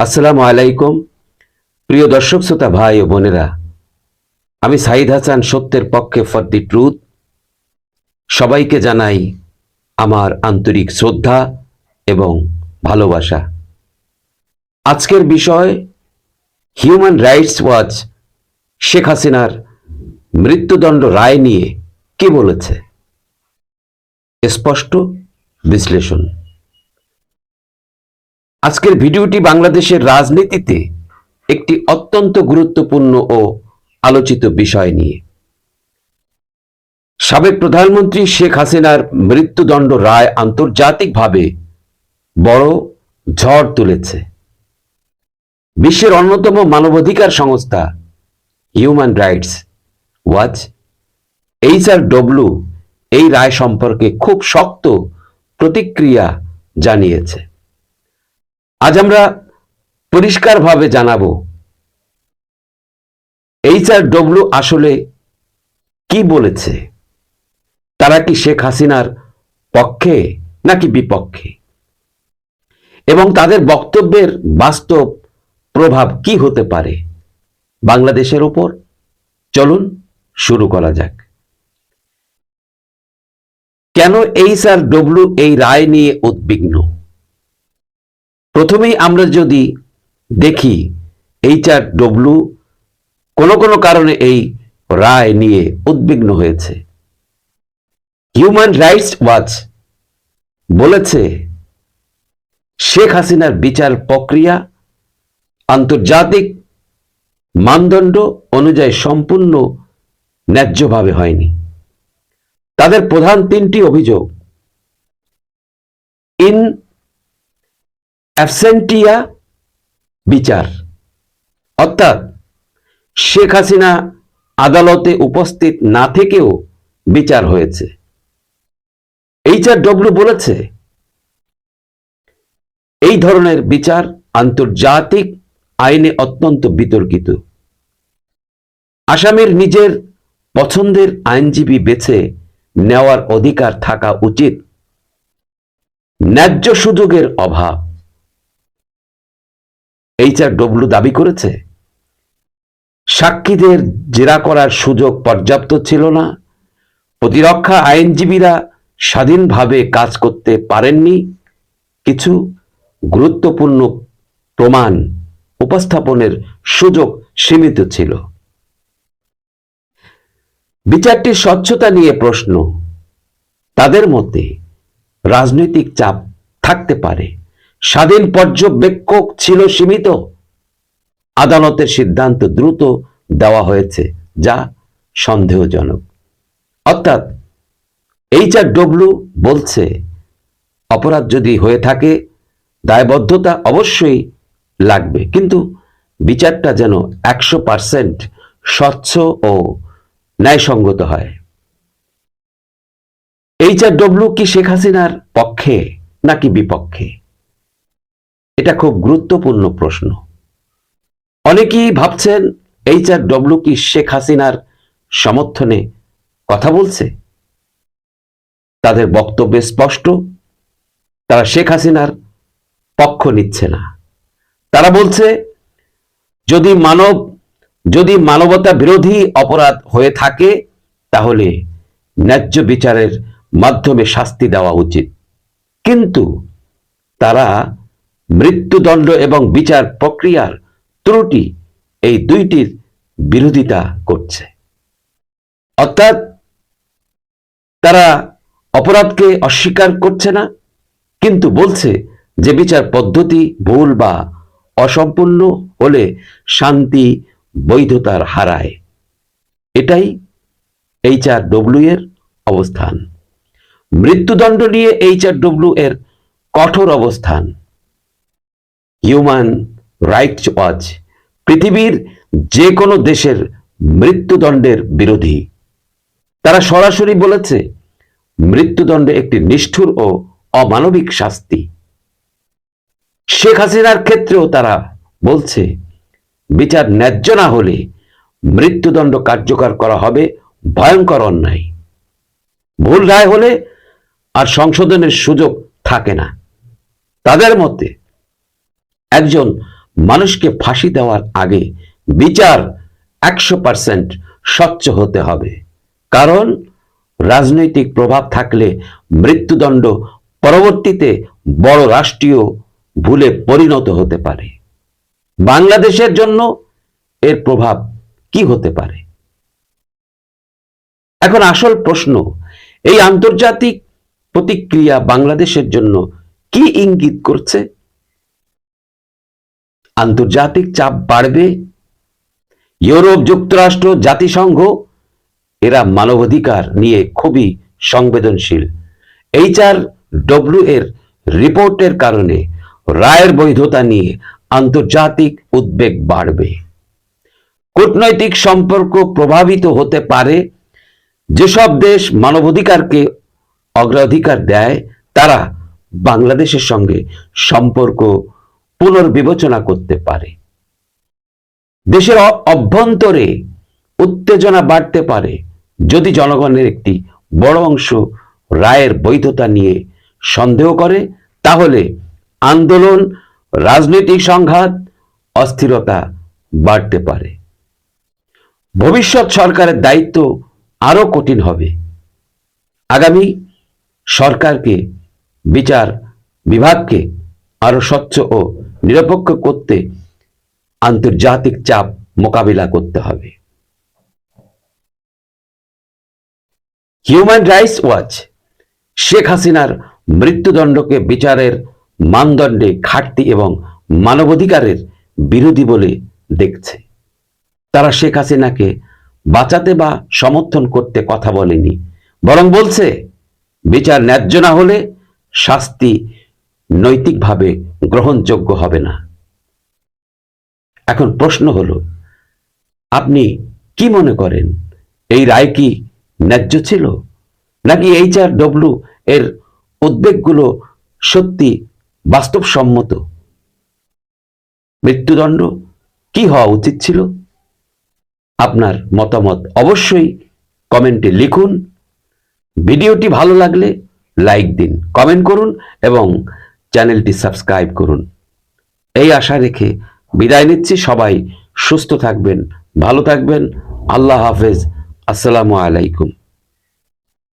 আসসালামু আলাইকুম, প্রিয় দর্শক শ্রোতা, ভাই ও বোনেরা। আমি সাইদ হাসান, সত্যের পক্ষে ফর দি ট্রুথ। সবাইকে জানাই আমার আন্তরিক শ্রদ্ধা এবং ভালোবাসা। আজকের বিষয় হিউম্যান রাইটস ওয়াচ শেখ হাসিনার মৃত্যুদণ্ড রায় নিয়ে কে বলেছে? স্পষ্ট বিশ্লেষণ। আজকের ভিডিওটি বাংলাদেশের রাজনীতিতে একটি অত্যন্ত গুরুত্বপূর্ণ ও আলোচিত বিষয় নিয়ে। সাবেক প্রধানমন্ত্রী শেখ হাসিনার মৃত্যুদণ্ড রায় আন্তর্জাতিকভাবে বড় ঝড় তুলেছে। বিশ্বের অন্যতম মানবাধিকার সংস্থা Human Rights Watch HR W এই রায় সম্পর্কে খুব শক্ত প্রতিক্রিয়া জানিয়েছে। আজ আমরা পরিষ্কারভাবে জানাব এইচআর ডব্লু আসলে কি বলেছে? তারা কি শেখ হাসিনার পক্ষে নাকি বিপক্ষে? এবং তাদের বক্তব্যের বাস্তব প্রভাব কি হতে পারে বাংলাদেশের ওপর? চলুন শুরু করা যাক। কেন এইচআর ডব্লু এই রায় নিয়ে উদ্বিগ্ন? প্রথমেই আমরা যদি দেখি এইচআর ডব্লু কোনো কোনো কারণে এই রায় নিয়ে উদ্বিগ্ন হয়েছে। হিউম্যান রাইটস ওয়াচ বলেছে, শেখ হাসিনার বিচার প্রক্রিয়া আন্তর্জাতিক মানদণ্ড অনুযায়ী সম্পূর্ণ ন্যায্যভাবে হয়নি। তাদের প্রধান তিনটি অভিযোগ। ইন অ্যাবসেন্টিয়া বিচার। অর্থাৎ শেখ হাসিনা আদালতে উপস্থিত না থেকেও বিচার হয়েছে। এইচআর ডব্লিউ বলেছে, এই ধরনের বিচার আন্তর্জাতিক আইনে অত্যন্ত বিতর্কিত। আসামের নিজের পছন্দের আইনজীবী বেছে নেওয়ার অধিকার থাকা উচিত। ন্যায্য সুযোগের অভাব। এইচআর ডব্লু দাবি করেছে। সাক্ষীদের জেরা করার সুযোগ পর্যাপ্ত ছিল না। প্রতিরক্ষা আইনজীবীরা স্বাধীনভাবে কাজ করতে পারেননি। কিছু গুরুত্বপূর্ণ প্রমাণ উপস্থাপনের সুযোগ সীমিত ছিল। বিচারটির স্বচ্ছতা নিয়ে প্রশ্ন। তাদের মতে রাজনৈতিক চাপ থাকতে পারে। স্বাধীন পর্যবেক্ষক ছিল সীমিত। আদালতের সিদ্ধান্ত দ্রুত দেওয়া হয়েছে, যা সন্দেহজনক। অর্থাৎ এইচআর ডব্লু বলছে, অপরাধ যদি হয়ে থাকে, দায়বদ্ধতা অবশ্যই লাগবে, কিন্তু বিচারটা যেন একশো পার্সেন্ট স্বচ্ছ ও ন্যায়সঙ্গত হয়। এইচআর ডব্লু কি শেখ হাসিনার পক্ষে নাকি বিপক্ষে? এটা খুব গুরুত্বপূর্ণ প্রশ্ন। অনেকেই ভাবছেন এইচআর ডব্লু কি শেখ হাসিনার সমর্থনে কথা বলছে? তাদের বক্তব্যে স্পষ্ট, তারা শেখ হাসিনার পক্ষ নিচ্ছে না। তারা বলছে, যদি মানব, যদি মানবতা বিরোধী অপরাধ হয়ে থাকে, তাহলে ন্যায্য বিচারের মাধ্যমে শাস্তি দেওয়া উচিত। কিন্তু তারা মৃত্যুদণ্ড এবং বিচার প্রক্রিয়ার ত্রুটি এই দুইটির বিরোধিতা করছে। অর্থাৎ তারা অপরাধকে অস্বীকার করছে না, কিন্তু বলছে যে বিচার পদ্ধতি ভুল বা অসম্পূর্ণ হলে শান্তি বৈধতার হারায়। এটাই এইচ আর ডব্লিউ এর অবস্থান। মৃত্যুদণ্ড নিয়ে এইচ আর ডব্লিউ এর কঠোর অবস্থান। হিউম্যান রাইটস ওয়াচ পৃথিবীর যে কোনো দেশের মৃত্যুদণ্ডের বিরোধী। তারা সরাসরি বলেছে, মৃত্যুদণ্ড একটি নিষ্ঠুর ও অমানবিক শাস্তি। শেখ হাসিনার ক্ষেত্রেও তারা বলছে, বিচার ন্যায্য না হলে মৃত্যুদণ্ড কার্যকর করা হবে ভয়ঙ্কর অন্যায়। ভুল রায় হলে আর সংশোধনের সুযোগ থাকে না। তাদের মতে একজন মানুষকে ফাঁসি দেওয়ার আগে বিচার একশো পার্সেন্ট স্বচ্ছ হতে হবে। কারণ রাজনৈতিক প্রভাব থাকলে মৃত্যুদণ্ড পরবর্তীতে বড় রাষ্ট্রীয় ভুলে পরিণত হতে পারে। বাংলাদেশের জন্য এর প্রভাব কি হতে পারে? এখন আসল প্রশ্ন, এই আন্তর্জাতিক প্রতিক্রিয়া বাংলাদেশের জন্য কি ইঙ্গিত করছে? আন্তর্জাতিক চাপ বাড়বে। ইউরোপ যুক্তরাষ্ট্র, জাতিসংঘ, এরা মানবাধিকার নিয়ে খুবই সংবেদনশীল। এইচআর ডব্লিউ এর রিপোর্টের কারণে রায়ের বৈধতা নিয়ে আন্তর্জাতিক উদ্বেগ বাড়বে। কূটনৈতিক সম্পর্ক প্রভাবিত হতে পারে। যেসব দেশ মানবাধিকারকে অগ্রাধিকার দেয়, তারা বাংলাদেশের সঙ্গে সম্পর্ক পুনর্বিবেচনা করতে পারে। দেশের অভ্যন্তরে উত্তেজনা বাড়তে পারে যদি জনগণের একটি বড় অংশ রায়ের বৈধতা নিয়ে সন্দেহ করে, তাহলে আন্দোলন, রাজনৈতিক সংঘাত, অস্থিরতা বাড়তে পারে। ভবিষ্যৎ সরকারের দায়িত্ব আরও কঠিন হবে। আগামী সরকারকে, বিচার বিভাগকে আরও স্বচ্ছ ও নিরপেক্ষ করতে আন্তর্জাতিক চাপ মোকাবিলা করতে হবে। হিউম্যান রাইটস ওয়াচ শেখ হাসিনার মৃত্যুদণ্ডকে বিচারের মানদণ্ডে ঘাটতি এবং মানবাধিকারের বিরোধী বলে দেখছে। তারা শেখ হাসিনাকে বাঁচাতে বা সমর্থন করতে কথা বলেনি, বরং বলছে, বিচার ন্যায্য না হলে শাস্তি নৈতিকভাবে গ্রহণযোগ্য হবে না। এখন প্রশ্ন হলো, আপনি কি মনে করেন, এই রায় কি ন্যায্য ছিল? নাকি এইচআর ডব্লিউ এর উদ্বেগগুলো সত্যি বাস্তবসম্মত? মৃত্যুদণ্ড কি হওয়া উচিত ছিল? আপনার মতামত অবশ্যই কমেন্টে লিখুন। ভিডিওটি ভালো লাগলে লাইক দিন, কমেন্ট করুন এবং চ্যানেলটি সাবস্ক্রাইব করুন। এই আশা রেখে বিদায় নিচ্ছি। সবাই সুস্থ থাকবেন, ভালো থাকবেন। আল্লাহ হাফেজ। আসসালামু আলাইকুম।